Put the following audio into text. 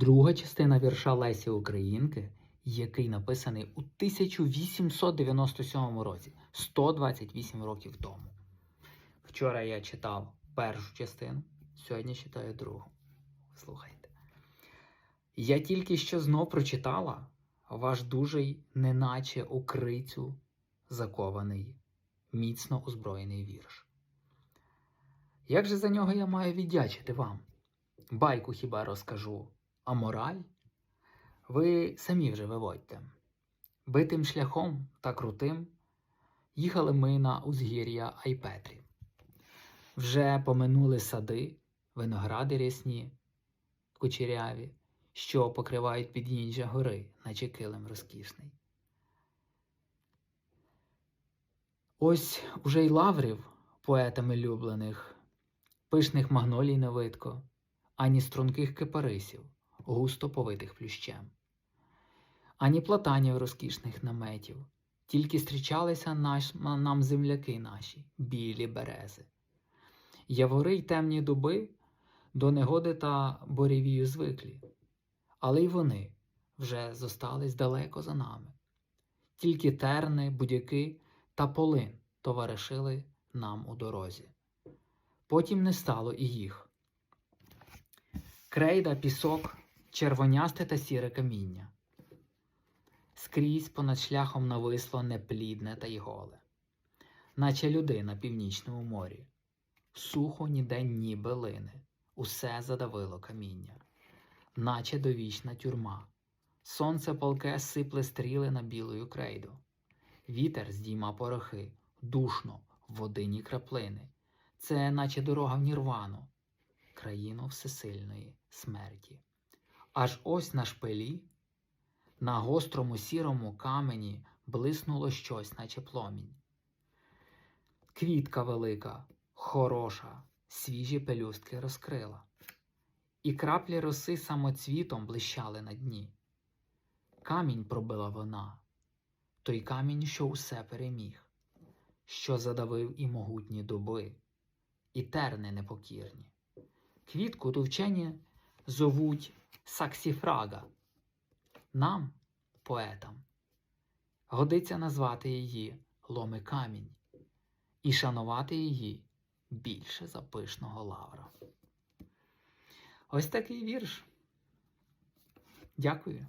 Друга частина вірша Лесі Українки, який написаний у 1897 році, 128 років тому. Вчора я читав першу частину, сьогодні читаю другу. Слухайте. Я тільки що знов прочитала ваш дужий, неначе у крицю закований, міцно озброєний вірш. Як же за нього я маю віддячити вам? Байку хіба розкажу, а мораль? Ви самі вже виводьте. Битим шляхом та крутим їхали ми на узгір'я Айпетрі. Вже поминули сади, виногради рясні, кучеряві, що покривають підніжжя гори, наче килим розкішний. Ось уже й лаврів, поетами люблених, пишних магнолій не видко, ані струнких кипарисів, густо повитих плющем, ані платанів розкішних наметів, тільки зустрічалися наш, нам земляки наші, білі берези. Явори й темні дуби до негоди та боревію звиклі, але й вони вже зостались далеко за нами. Тільки терни, будяки та полин товаришили нам у дорозі. Потім не стало і їх. Крейда, пісок, червонясте та сіре каміння. Скрізь понад шляхом нависло неплідне та й голе, наче люди на північному морі. Сухо ніде ні билини, усе задавило каміння, наче довічна тюрма. Сонце полке сипле стріли на білою крейду. Вітер здійма порохи, душно, водині краплини. Це наче дорога в Нірвану, країну всесильної смерті. Аж ось на шпилі, на гострому сірому камені блиснуло щось, наче пломінь. Квітка велика, хороша, свіжі пелюстки розкрила, і краплі роси самоцвітом блищали на дні. Камінь пробила вона, той камінь, що усе переміг, що задавив і могутні дуби, і терни непокірні. Квітку ту вчені зовуть Саксіфрага. Нам, поетам, годиться назвати її ломи камінь і шанувати її більше за пишного лавра. Ось такий вірш. Дякую.